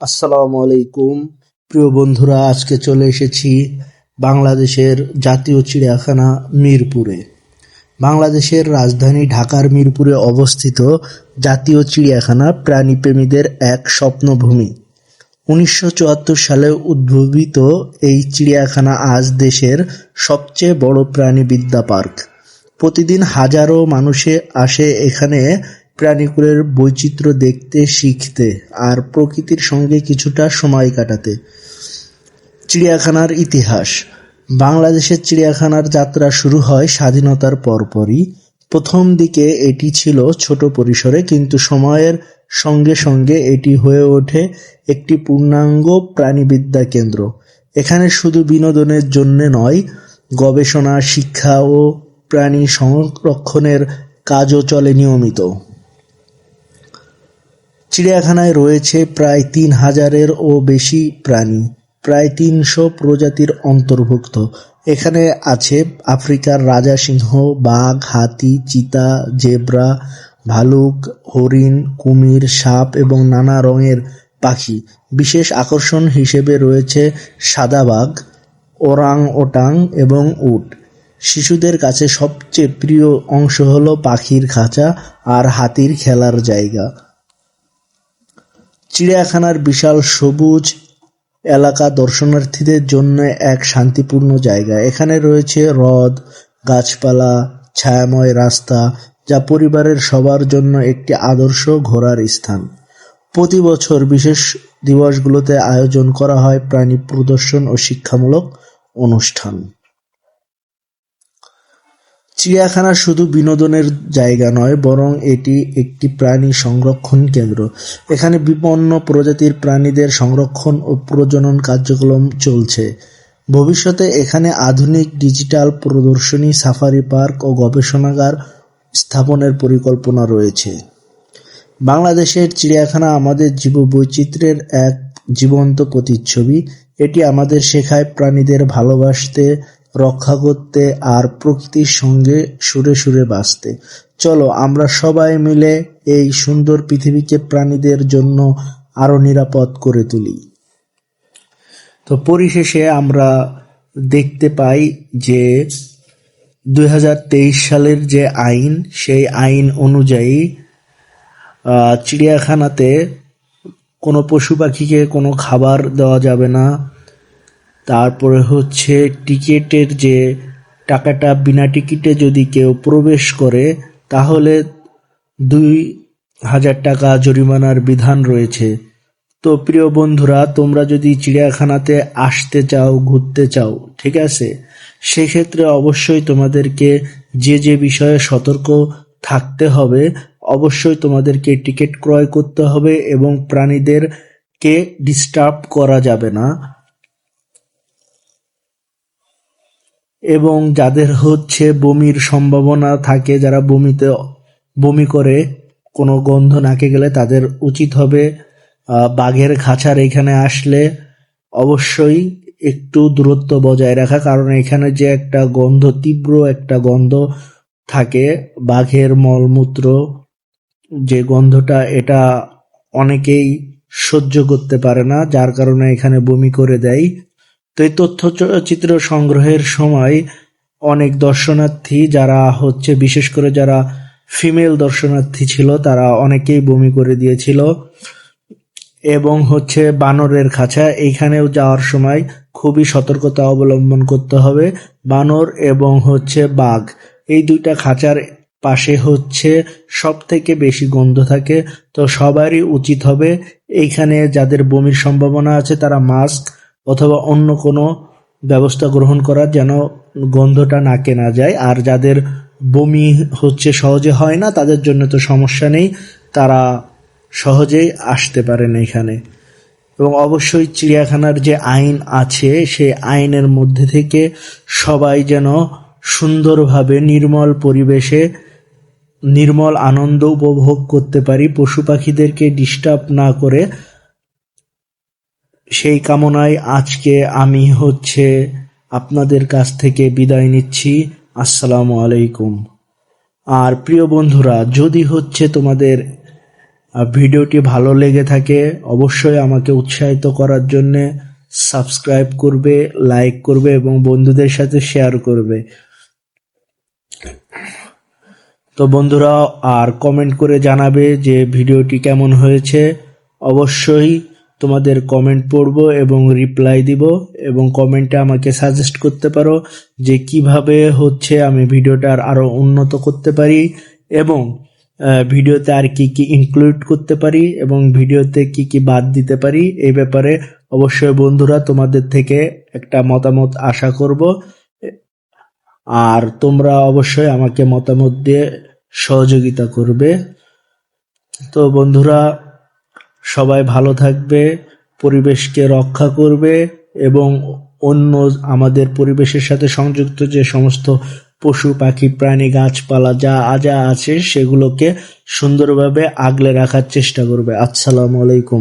আসসালামু আলাইকুম। প্রিয় বন্ধুরা, আজকে চলে এসেছি বাংলাদেশের জাতীয় চিড়িয়াখানা মিরপুরে। বাংলাদেশের রাজধানী ঢাকার মিরপুরে অবস্থিত জাতীয় চিড়িয়াখানা প্রাণীপ্রেমীদের এক স্বপ্নভূমি। উনিশশো চুয়াত্তর সালে উদ্ভাবিত এই চিড়িয়াখানা আজ দেশের সবচেয়ে বড় প্রাণীবিদ্যা পার্ক। প্রতিদিন হাজারো মানুষে আসে এখানে প্রাণীকুলের বৈচিত্র্য দেখতে, শিখতে আর প্রকৃতির সঙ্গে কিছুটা সময় কাটাতে। চিড়িয়াখানার ইতিহাস। বাংলাদেশের চিড়িয়াখানার যাত্রা শুরু হয় স্বাধীনতার পরপরই। প্রথম দিকে এটি ছিল ছোট পরিসরে, কিন্তু সময়ের সঙ্গে সঙ্গে এটি হয়ে ওঠে একটি পূর্ণাঙ্গ প্রাণীবিদ্যা কেন্দ্র। এখানে শুধু বিনোদনের জন্য নয়, গবেষণা, শিক্ষা ও প্রাণী সংরক্ষণের কাজও চলে নিয়মিত। চিড়িয়াখানায় রয়েছে প্রায় তিন হাজারেরও বেশি প্রাণী, প্রায় তিনশো প্রজাতির অন্তর্ভুক্ত। এখানে আছে আফ্রিকার রাজা সিংহ, বাঘ, হাতি, চিতা, জেব্রা, ভালুক, হরিণ, কুমির, সাপ এবং নানা রঙের পাখি। বিশেষ আকর্ষণ হিসেবে রয়েছে সাদা বাঘ ওরাং ওটাং এবং উট। শিশুদের কাছে সবচেয়ে প্রিয় অংশ হলো পাখির খাঁচা আর হাতির খেলার জায়গা। চিড়িয়াখানার বিশাল সবুজ এলাকা দর্শনার্থীদের জন্য এক শান্তিপূর্ণ জায়গা। এখানে রয়েছে হ্রদ, গাছপালা, ছায়াময় রাস্তা, যা পরিবারের সবার জন্য একটি আদর্শ ঘোরার স্থান। প্রতি বছর বিশেষ দিবসগুলোতে আয়োজন করা হয় প্রাণী প্রদর্শন ও শিক্ষামূলক অনুষ্ঠান। চিড়িয়াখানা শুধু বিনোদনের জায়গা নয়, বরং এটি একটি প্রাণী সংরক্ষণ কেন্দ্র। এখানে বিপন্ন প্রজাতির প্রাণীদের সংরক্ষণ ও প্রজনন কার্যক্রম চলছে। ভবিষ্যতে এখানে আধুনিক ডিজিটাল প্রদর্শনী, সাফারি পার্ক ও গবেষণাগার স্থাপনের পরিকল্পনা রয়েছে। বাংলাদেশের চিড়িয়াখানা আমাদের জীববৈচিত্র্যের এক জীবন্ত প্রতিচ্ছবি। এটি আমাদের শেখায় প্রাণীদের ভালোবাসতে রক্ষা করতে আর প্রকৃতির সঙ্গে সুরে সুরে বাঁচতে। চলো, আমরা সবাই মিলে এই সুন্দর পৃথিবীকে প্রাণীদের জন্য আরও নিরাপদ করে তুলি। তো পরিশেষে আমরা দেখতে পাই যে দুই হাজার তেইশ সালের যে আইন, সেই আইন অনুযায়ী চিড়িয়াখানাতে কোনো পশু পাখিকে কোনো খাবার দেওয়া যাবে না। তারপরে হচ্ছে টিকিটের যে টাকাটা বিনা টিকিটে যদি কেউ প্রবেশ করে, তাহলে দুই হাজার টাকা জরিমানার বিধান রয়েছে। তো প্রিয় বন্ধুরা, তোমরা যদি চিড়িয়াখানাতে আসতে চাও, ঘুরতে চাও, ঠিক আছে? সেক্ষেত্রে অবশ্যই তোমাদেরকে যে যে বিষয়ে সতর্ক থাকতে হবে, অবশ্যই তোমাদেরকে টিকিট ক্রয় করতে হবে এবং প্রাণীদেরকে ডিস্টার্ব করা যাবে না। এবং যাদের হচ্ছে বমির সম্ভাবনা থাকে, যারা বমিতে, বমি করে, কোনো গন্ধ নাকে গেলে তাদের উচিত হবে বাঘের খাঁচার এখানে আসলে অবশ্যই একটু দূরত্ব বজায় রাখা, কারণ এখানে যে একটা গন্ধ, তীব্র একটা গন্ধ থাকে বাঘের মলমূত্র, যে গন্ধটা এটা অনেকেই সহ্য করতে পারে না, যার কারণে এখানে বমি করে দেয়। এই তথ্যচিত্র সংগ্রহের সময় অনেক দর্শনার্থী যারা হচ্ছে, বিশেষ করে যারা ফিমেল দর্শনার্থী ছিল, তারা অনেকেই বমি করে দিয়েছিল। এবং হচ্ছে বানরের খাঁচা, এইখানেও যাওয়ার সময় খুবই সতর্কতা অবলম্বন করতে হবে। বানর এবং হচ্ছে বাঘ, এই দুইটা খাঁচার পাশে হচ্ছে সব থেকে বেশি গন্ধ থাকে। তো সবারই উচিত হবে, এইখানে যাদের বমির সম্ভাবনা আছে তারা মাস্ক অথবা অন্য কোনো ব্যবস্থা গ্রহণ করার যেন গন্ধটা নাকে না যায়। আর যাদের বমি হচ্ছে সহজে হয় না, তাদের জন্য তো সমস্যা নেই, তারা সহজেই আসতে পারেন এখানে। এবং অবশ্যই চিড়িয়াখানার যে আইন আছে, সেই আইনের মধ্যে থেকে সবাই যেন সুন্দরভাবে নির্মল পরিবেশে নির্মল আনন্দ উপভোগ করতে পারি। পশু পাখিদেরকে ডিস্টার্ব না করে সেই কামনায় আজকে আমি হচ্ছে আপনাদের কাছ থেকে বিদায় নিচ্ছি। আসসালামু আলাইকুম। আর প্রিয় বন্ধুরা, যদি হচ্ছে তোমাদের ভিডিওটি ভালো লেগে থাকে, অবশ্যই আমাকে উৎসাহিত করার জন্য সাবস্ক্রাইব করবে, লাইক করবে এবং বন্ধুদের সাথে শেয়ার করবে। তো বন্ধুরা, আর কমেন্ট করে জানাবে যে ভিডিওটি কেমন হয়েছে। অবশ্যই তোমাদের কমেন্ট পড়ব এবং রিপ্লাই দিব এবং কমেন্টে আমাকে সাজেস্ট করতে পারো যে কীভাবে হচ্ছে আমি ভিডিওটার আরও উন্নত করতে পারি এবং ভিডিওতে আর কি কি ইনক্লুড করতে পারি এবং ভিডিওতে কি কি বাদ দিতে পারি এই ব্যাপারে অবশ্যই বন্ধুরা তোমাদের থেকে একটা মতামত আশা করব। আর তোমরা অবশ্যই আমাকে মতামত দিয়ে সহযোগিতা করবে। তো বন্ধুরা সবাই ভালো থাকবে, পরিবেশকে রক্ষা করবে এবং অন্য আমাদের পরিবেশের সাথে সংযুক্ত যে সমস্ত পশু, পাখি, প্রাণী, গাছপালা যা আজা আছে সেগুলোকে সুন্দরভাবে আগলে রাখার চেষ্টা করবে। আসসালামু আলাইকুম।